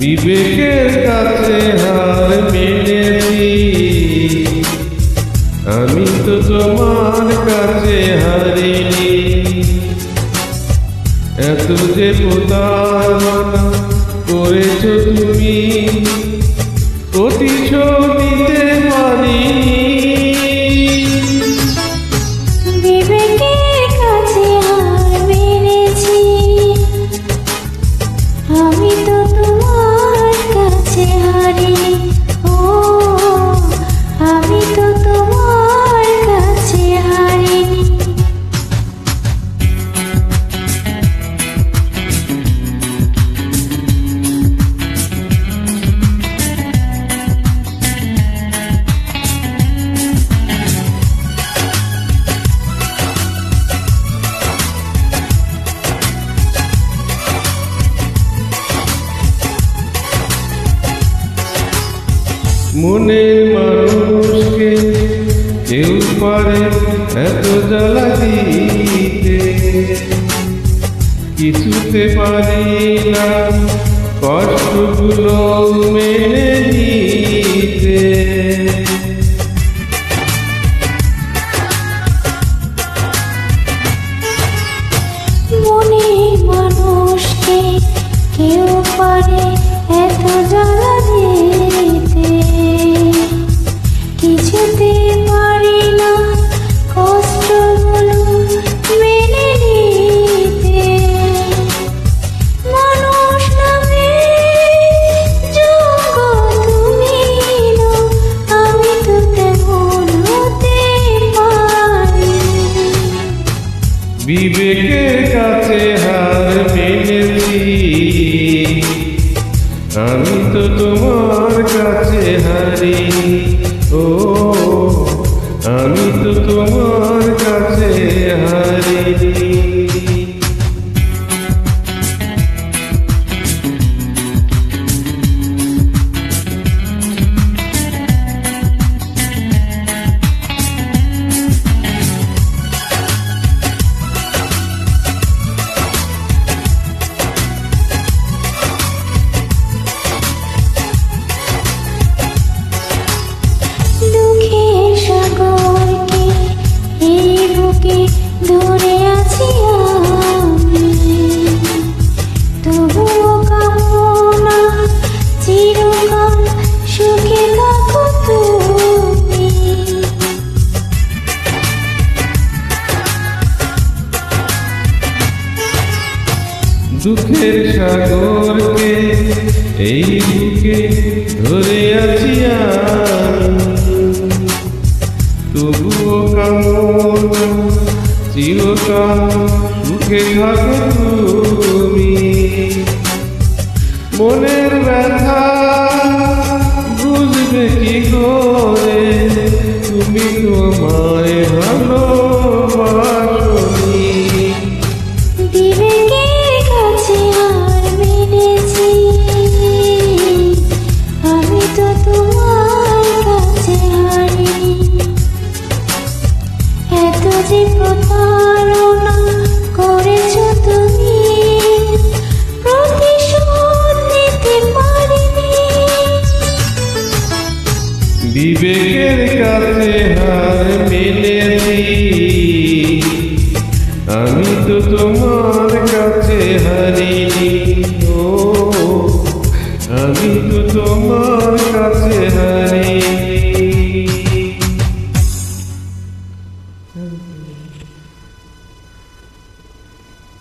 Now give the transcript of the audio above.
বিবেকের কাছে হার মেনেছি। আমি তো তোমার কাছে হারিনি এত যে প্রতারণা করেছ তুমি অতি মনের মানুষকে কেউ পারে এত জ্বালা দিতে। কিছুতে পারি না কষ্টগুলো মেনে নিতে। বিবেকের কাছে হার মেনেছি। আমি তো তোমার কাছে হারি। ও আমি তো তোমার দুঃখের সাগরকে এই বুকে ধরে আছি তবুও কামনা চিরকাল সুখে থাকো তুমি। মনের ব্যথা বিবেকের কাছে হার মেলেছি। আমি তো তোমার কাছে হারিনি ও। আমি তো তোমার কাছে